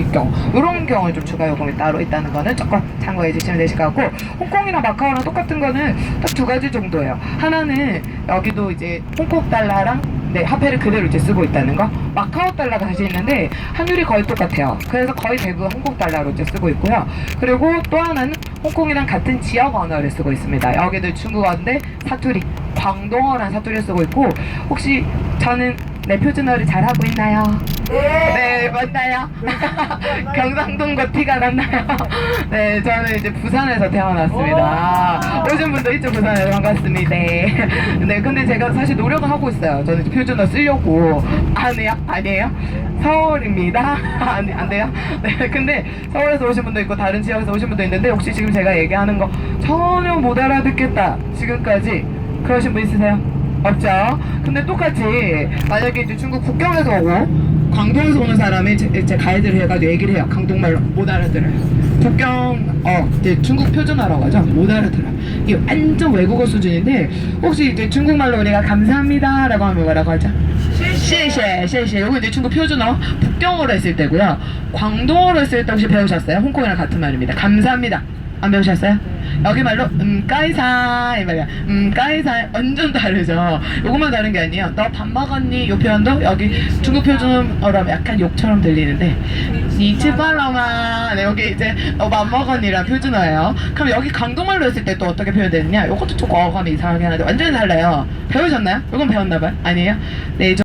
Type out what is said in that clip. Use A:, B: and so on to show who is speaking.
A: 중일 경우 이런 경우에 좀 추가 요금이 따로 있다는 거는 조금 참고해 주시면 되실 것 같고 홍콩이랑 마카오랑 똑같은 거는 딱 두 가지 정도예요. 하나는 여기도 이제 홍콩 달러랑 네, 화폐를 그대로 이제 쓰고 있다는 거. 마카오 달러가 다시 있는데 환율이 거의 똑같아요. 그래서 거의 대부분 홍콩 달러로 이제 쓰고 있고요. 그리고 또 하나는 홍콩이랑 같은 지역 언어를 쓰고 있습니다. 여기도 중국어인데 사투리, 광동어란 사투리를 쓰고 있고 혹시 저는 내 표준어를 잘하고 있나요? 네, 맞나요? 경상도가 티가 났나요? 네, 저는 이제 부산에서 태어났습니다. 오신 분도 있죠, 부산에서 반갑습니다. 네, 근데 제가 사실 노력을 하고 있어요. 저는 표준어 쓰려고. 아니요? 아니에요? 서울입니다. 아니, 안 돼요? 네, 근데 서울에서 오신 분도 있고 다른 지역에서 오신 분도 있는데 혹시 지금 제가 얘기하는 거 전혀 못 알아듣겠다. 지금까지 그러신 분 있으세요? 없죠. 근데 똑같이 만약에 이제 중국 국경에서 오고 광교에서 오는 사람이 제, 가이드를 해가지고 얘기를 해요. 강동말로 못 알아들어요. 북경 어 이제 중국 표준어라고 하죠. 못 알아들어. 이게 완전 외국어 수준인데 혹시 이제 중국말로 우리가 감사합니다라고 하면 뭐라고 하죠? 시시시시 이거 이제 중국 표준어 북경어로 했을 때고요. 광동어로 했을 때 혹시 배우셨어요? 홍콩이랑 같은 말입니다. 감사합니다. 안 배우셨어요? 여기 말로 음 까이사 이 말이야 음 까이사 완전 다르죠 요것만 다른 게 아니에요 너 밥 먹었니? 요 표현도 여기 중국 표준어로 약간 욕처럼 들리는데 니치발라마 네 여기 이제 너밥 먹었니란 표준어예요 그럼 여기 강동말로 했을 때 또 어떻게 표현되느냐 요것도 조금 어감이 이상하게 하는데 완전히 달라요 배우셨나요? 요건 배웠나봐요? 아니에요? 네